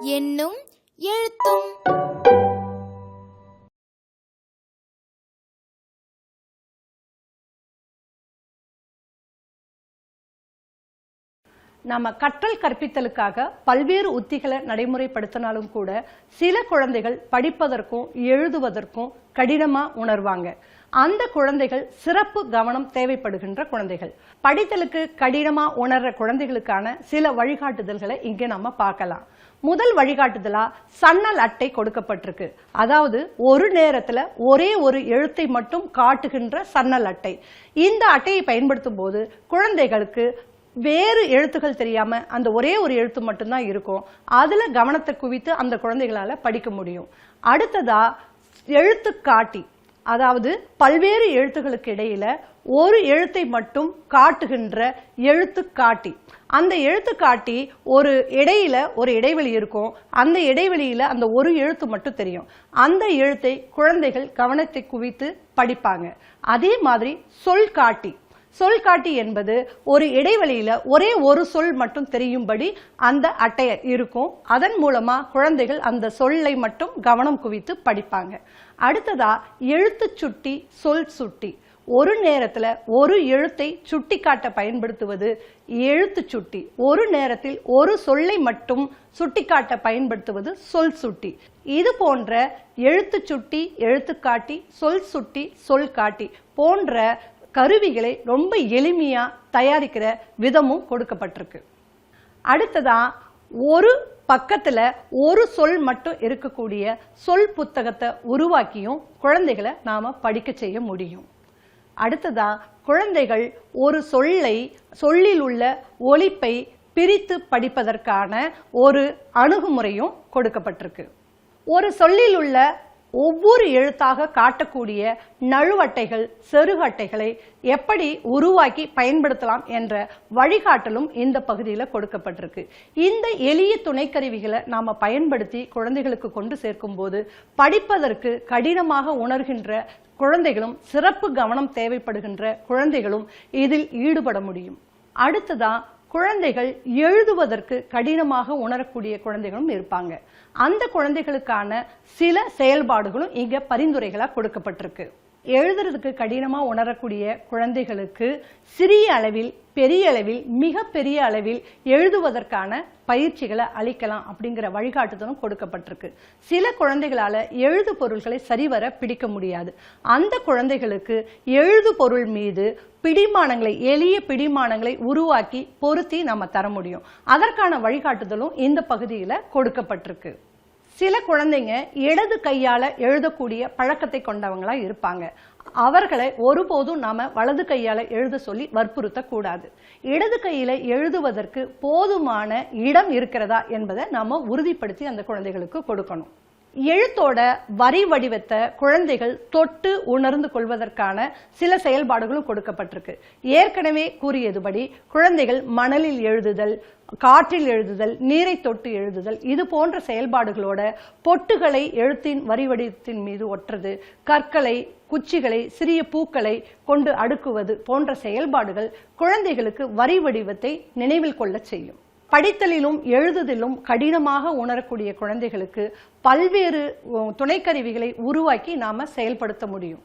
என்னும் எழுத்தும். நாம கற்றல் கற்பித்தலுக்காக பல்வேறு உத்திகளை நடைமுறைப்படுத்தினாலும் கூட சில குழந்தைகள் படிப்பதற்கும் எழுதுவதற்கும் கடினமா உணர்வாங்க. அந்த குழந்தைகள் சிறப்பு கவனம் தேவைப்படுகின்ற குழந்தைகள். படித்தலுக்கு கடினமா உணர்ற குழந்தைகளுக்கான சில வழிகாட்டுதல்களை இங்கே நம்ம பார்க்கலாம். முதல் வழிகாட்டுதலா சன்னல் அட்டை கொடுக்கப்பட்டிருக்கு. அதாவது ஒரு நேரத்துல ஒரே ஒரு எழுத்தை மட்டும் காட்டுகின்ற சன்னல் அட்டை. இந்த அட்டையை பயன்படுத்தும் போது குழந்தைகளுக்கு வேறு எழுத்துக்கள் தெரியாமல் அந்த ஒரே ஒரு எழுத்து மட்டும்தான் இருக்கும். அதில் கவனத்தை குவித்து அந்த குழந்தைகளால் படிக்க முடியும். அடுத்ததா எழுத்து காட்டி அதாவது பல்வேறு எழுத்துகளுக்கு இடையில ஒரு எழுத்தை மட்டும் காட்டுகின்ற எழுத்து காட்டி அந்த எழுத்து காட்டி ஒரு இடையில ஒரு இடைவெளி இருக்கும். அந்த இடைவெளியில அந்த ஒரு எழுத்து மட்டும் தெரியும். அந்த எழுத்தை குழந்தைகள் கவனத்தை குவித்து படிப்பாங்க. அதே மாதிரி சொல் காட்டி. சொல் காட்டி என்பது ஒரு இடைவெளியில ஒரே ஒரு சொல் மட்டும் தெரியும்படி அந்த அட்டையை இருக்கும். அதன் மூலமா குழந்தைகள் அந்த சொல்லை மட்டும் கவனம் குவித்து படிப்பாங்க. அடுத்ததா எழுத்து சுட்டி சொல் சுட்டி. ஒரு நேரத்துல ஒரு எழுத்தை சுட்டி காட்ட பயன்படுத்துவது எழுத்து சுட்டி. ஒரு நேரத்தில் ஒரு சொல்லை மட்டும் சுட்டிக்காட்ட பயன்படுத்துவது சொல் சுட்டி. இது போன்ற எழுத்து சுட்டி எழுத்துக்காட்டி சொல் சுட்டி சொல் காட்டி போன்ற கருவிகளை ரொம்ப எளிமையாக தயாரிக்கிற விதமும் கொடுக்கப்பட்டிருக்கு. அடுத்ததா ஒரு பக்கத்தில் ஒரு சொல் மட்டும் இருக்கக்கூடிய சொல் புத்தகத்தை உருவாக்கியும் குழந்தைகளை நாம் படிக்க செய்ய முடியும். அடுத்ததா குழந்தைகள் ஒரு சொல்லை சொல்லில் உள்ள ஒலிப்பை பிரித்து படிப்பதற்கான ஒரு அணுகுமுறையும் கொடுக்கப்பட்டிருக்கு. ஒரு சொல்லில் உள்ள ஒவ்வொரு எழுத்தாக காட்டக்கூடிய நழுவட்டைகள் செருகட்டைகளை எப்படி உருவாக்கி பயன்படுத்தலாம் என்ற வழிகாட்டலும் இந்த பகுதியில் கொடுக்கப்பட்டிருக்கு. இந்த எளிய துணைக்கருவிகளை நாம் பயன்படுத்தி குழந்தைகளுக்கு கொண்டு சேர்க்கும் போது படிப்பதற்கு கடினமாக உணர்கின்ற குழந்தைகளும் சிறப்பு கவனம் தேவைப்படுகின்ற குழந்தைகளும் இதில் ஈடுபட முடியும். அடுத்ததான் குழந்தைகள் எழுதுவதற்கு கடினமாக உணரக்கூடிய குழந்தைகளும் இருப்பாங்க. அந்த குழந்தைகளுக்கான சில செயல்பாடுகளும் இங்க பரிந்துரைகளாக கொடுக்கப்பட்டிருக்கு. எழுதுறதுக்கு கடினமாக உணரக்கூடிய குழந்தைகளுக்கு சிறிய அளவில் பெரிய அளவில் மிக பெரிய அளவில் எழுதுவதற்கான பயிற்சிகளை அளிக்கலாம் அப்படிங்கிற வழிகாட்டுதலும் கொடுக்கப்பட்டிருக்கு. சில குழந்தைகளால் எழுது பொருள்களை சரிவர பிடிக்க முடியாது. அந்த குழந்தைகளுக்கு எழுது பொருள் மீது பிடிமானங்களை எளிய பிடிமானங்களை உருவாக்கி பொருத்தி நம்ம தர முடியும். அதற்கான வழிகாட்டுதலும் இந்த பகுதியில் கொடுக்கப்பட்டிருக்கு. சில குழந்தைங்க இடது கையால எழுதக்கூடிய பழக்கத்தை கொண்டவங்களா இருப்பாங்க. அவர்களை ஒருபோதும் நாம வலது கையால எழுத சொல்லி வற்புறுத்த கூடாது இடது கையில எழுதுவதற்கு போதுமான இடம் இருக்கிறதா என்பதை நாம உறுதிப்படுத்தி அந்த குழந்தைகளுக்கு கொடுக்கணும். எழுத்தோட வரி வடிவத்தை குழந்தைகள் தொட்டு உணர்ந்து கொள்வதற்கான சில செயல்பாடுகளும் கொடுக்கப்பட்டிருக்கு. ஏற்கனவே கூறியதுபடி குழந்தைகள் மணலில் எழுதுதல் காற்றில் எழுதுதல் நீரை தொட்டு எழுதுதல் இது போன்ற செயல்பாடுகளோட பொட்டுகளை எழுத்தின் வரி வடிவத்தின் மீது ஒட்டுறது கற்களை குச்சிகளை சிறிய பூக்களை கொண்டு அடுக்குவது போன்ற செயல்பாடுகள் குழந்தைகளுக்கு வரி வடிவத்தை நினைவில் கொள்ளச் செய்யும். படித்தலிலும் எழுதுதலும் கடினமாக உணரக்கூடிய குழந்தைகளுக்கு பல்வேறு துணைக்கருவிகளை உருவாக்கி நாம செயல்படுத்த முடியும்.